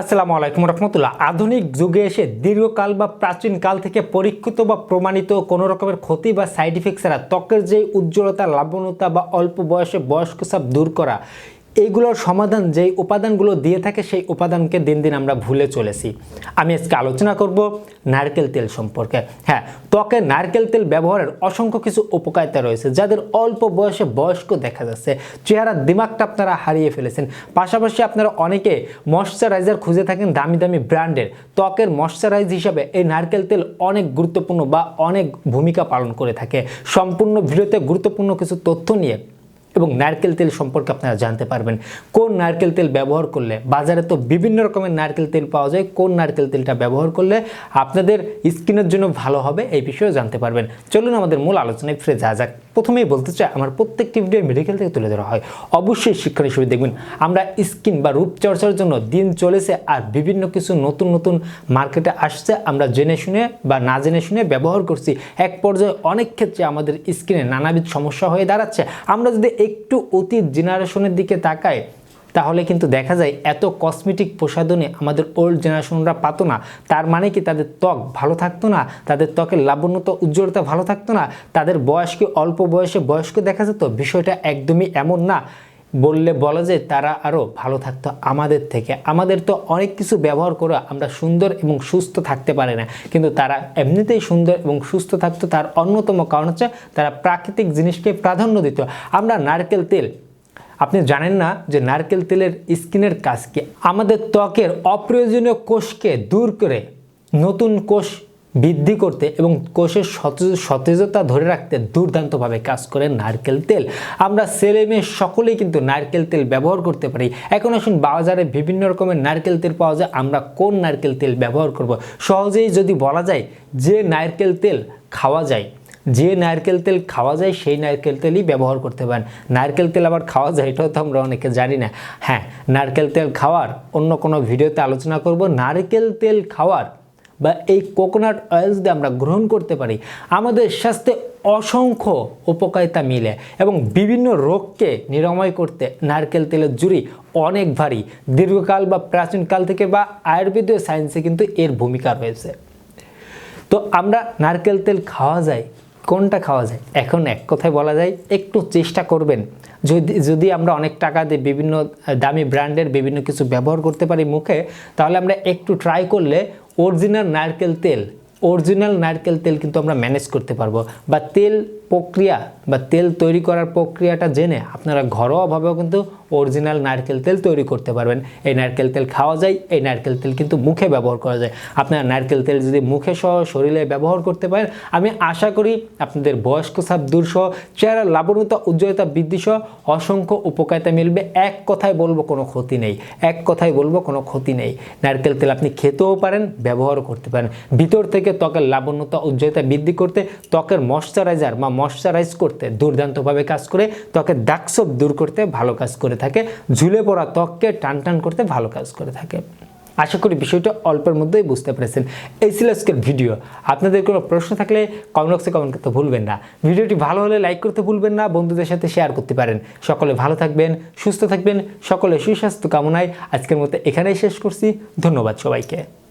আসসালামু আলাইকুম রহমতুল্লাহ। আধুনিক যুগে এসে দীর্ঘকাল বা প্রাচীনকাল থেকে পরীক্ষিত বা প্রমাণিত কোনো রকমের ক্ষতি বা সাইড ইফেক্ট ছাড়া ত্বকের যে উজ্জ্বলতা, লাবণ্যতা বা অল্প বয়সে বয়স্ক সাপ দূর করা এইগুলোর সমাধান, যেই উপাদানগুলো দিয়ে থাকে, সেই উপাদানকে দিন দিন আমরা ভুলে চলেছি। আমি আজকে আলোচনা করব নারকেল তেল সম্পর্কে। হ্যাঁ ত্বকে নারকেল তেল ব্যবহারের অসংখ্য কিছু উপকারিতা রয়েছে, যাদের অল্প বয়সে বয়স্ক দেখা যাচ্ছে। চেহারার দিমাগটা আপনারা হারিয়ে ফেলেছেন। পাশাপাশি আপনারা অনেকে ময়শ্চারাইজার খুঁজে থাকেন দামি দামি ব্র্যান্ডের। ত্বকের ময়শ্চারাইজ হিসাবে এই নারকেল তেল অনেক গুরুত্বপূর্ণ বা অনেক ভূমিকা পালন করে থাকে। সম্পূর্ণ ভিডিওতে গুরুত্বপূর্ণ কিছু তথ্য নিয়ে এবং নারকেল তেল সম্পর্কে আপনারা জানতে পারবেন। কোন নারকেল তেল ব্যবহার করলে, বাজারে তো বিভিন্ন রকমের নারকেল তেল পাওয়া যায়, কোন নারকেল তেলটা ব্যবহার করলে আপনাদের স্কিনের জন্য ভালো হবে এই বিষয়ে জানতে পারবেন। চলুন আমাদের মূল আলোচনায় ফিরে যাওয়া যাক। প্রথমেই বলতে চাই, আমার প্রত্যেকটি ভিডিও মেডিকেল থেকে তুলে ধরা হয়। অবশ্যই শিক্ষণ হিসেবে দেখবেন। আমরা স্কিন বা রূপচর্চার জন্য দিন চলেছে আর বিভিন্ন কিছু নতুন নতুন মার্কেটে আসছে। আমরা জেনে শুনে বা না জেনে শুনে ব্যবহার করছি। এক পর্যায়ে অনেক ক্ষেত্রে আমাদের স্কিনে নানাবিধ সমস্যা হয়ে দাঁড়াচ্ছে। আমরা যদি একটু অতীত জেনারেশনের দিকে তাকায়, তাহলে কিন্তু দেখা যায় এত কসমেটিক প্রসাধনে আমাদের ওল্ড জেনারেশনরা পাতো না। তার মানে কি তাদের ত্বক ভালো থাকতো না? তাদের ত্বকের লাবণ্যতা, উজ্জ্বলতা ভালো থাকতো না? তাদের বয়সকে অল্প বয়সে বয়স্ক দেখা যেত? বিষয়টা একদমই এমন না। বললে বলা যায় তারা আরও ভালো থাকতো আমাদের থেকে। আমাদের তো অনেক কিছু ব্যবহার করে আমরা সুন্দর এবং সুস্থ থাকতে পারি না। কিন্তু তারা এমনিতেই সুন্দর এবং সুস্থ থাকতো, তার অন্যতম কারণ হচ্ছে তারা প্রাকৃতিক জিনিসকে প্রাধান্য দিত। আমরা নারকেল তেল, আপনি জানেন না যে নারকেল তেলের স্কিনের কাজ কি? আমাদের ত্বকের অপ্রয়োজনীয় কোষকে দূর করে, নতুন কোষ বৃদ্ধি করতে এবং কোষের সতেজ সতেজতা ধরে রাখতে দুর্দান্তভাবে কাজ করে নারকেল তেল। আমরা ছেলে মেয়ে সকলেই কিন্তু নারকেল তেল ব্যবহার করতে পারি। এখন আসুন বাজারে বিভিন্ন রকমের নারকেল তেল পাওয়া যায়। আমরা কোন নারকেল তেল ব্যবহার করব? সহজেই যদি বলা যায় যে নারকেল তেল খাওয়া যায়, যে নারকেল তেল খাওয়া যায় সেই নারকেল তেলই ব্যবহার করতে পারেন। নারকেল তেল আবার খাওয়া যায়, এটাও তো আমরা অনেকে জানি না। হ্যাঁ নারকেল তেল খাওয়ার অন্য কোনো ভিডিওতে আলোচনা করব। নারকেল তেল খাওয়ার বা এই কোকোনাট অয়েল যদি আমরা গ্রহণ করতে পারি, আমাদের স্বাস্থ্যে অসংখ্য উপকারিতা মিলে এবং বিভিন্ন রোগকে নিরাময় করতে নারকেল তেলের জুড়ি অনেক ভারী, দীর্ঘকাল বা প্রাচীনকাল থেকে বা আয়ুর্বেদীয় সায়েন্সে কিন্তু এর ভূমিকা রয়েছে। তো আমরা নারকেল তেল খাওয়া যায়, কোনটা খাওয়া যায়? এখন এক কথায় বলা যায়, একটু চেষ্টা করবেন। যদি যদি আমরা অনেক টাকা দিয়ে বিভিন্ন, দামি ব্র্যান্ডের বিভিন্ন কিছু ব্যবহার করতে পারি মুখে, তাহলে আমরা একটু ট্রাই করলে অরিজিনাল নারকেল তেল অরিজিনাল নারকেল তেল কিন্তু আমরা ম্যানেজ করতে পারব। বা তেল প্রক্রিয়া, বা তেল তৈরি করার প্রক্রিয়াটা জেনে আপনারা ঘরোয়াভাবেও কিন্তু অরিজিনাল নারকেল তেল তৈরি করতে পারবেন। এই নারকেল তেল খাওয়া যায়, এই নারকেল তেল কিন্তু মুখে ব্যবহার করা যায়। আপনারা নারকেল তেল যদি মুখে সহ শরীরে ব্যবহার করতে পারেন, আমি আশা করি আপনাদের বয়স্ক সাপ দূর সহ চেহারার লাবণ্যতা, উজ্জ্বলতা বৃদ্ধি সহ অসংখ্য উপকারিতা মিলবে। এক কথায় বলব, কোনো ক্ষতি নেই। এক কথায় বলব, কোনো ক্ষতি নেই। নারকেল তেল আপনি খেতেও পারেন, ব্যবহারও করতে পারেন। ভিতর থেকে ত্বকের লাবণ্যতা উজ্জ্বলতা বৃদ্ধি করতে, ত্বকের ময়শ্চারাইজার বা ময়শ্চারাইজ করতে দুর্দান্তভাবে কাজ করে, ত্বকের দাগসব দূর করতে ভালো কাজ করে থাকে, ঝুলে পড়া ত্বককে টান টান করতে ভালো কাজ করে থাকে। আশা করি বিষয়টা অল্পের মধ্যেই বুঝতে পেরেছেন। এই ছিল আজকের ভিডিও। আপনাদের কোনো প্রশ্ন থাকলে কমেন্ট বক্সে কমেন্ট করতে ভুলবেন না। ভিডিওটি ভালো হলে লাইক করতে ভুলবেন না, বন্ধুদের সাথে শেয়ার করতে পারেন। সকলে ভালো থাকবেন, সুস্থ থাকবেন সকলে সুস্বাস্থ্য কামনায় আজকের মতো এখানেই শেষ করছি। ধন্যবাদ সবাইকে।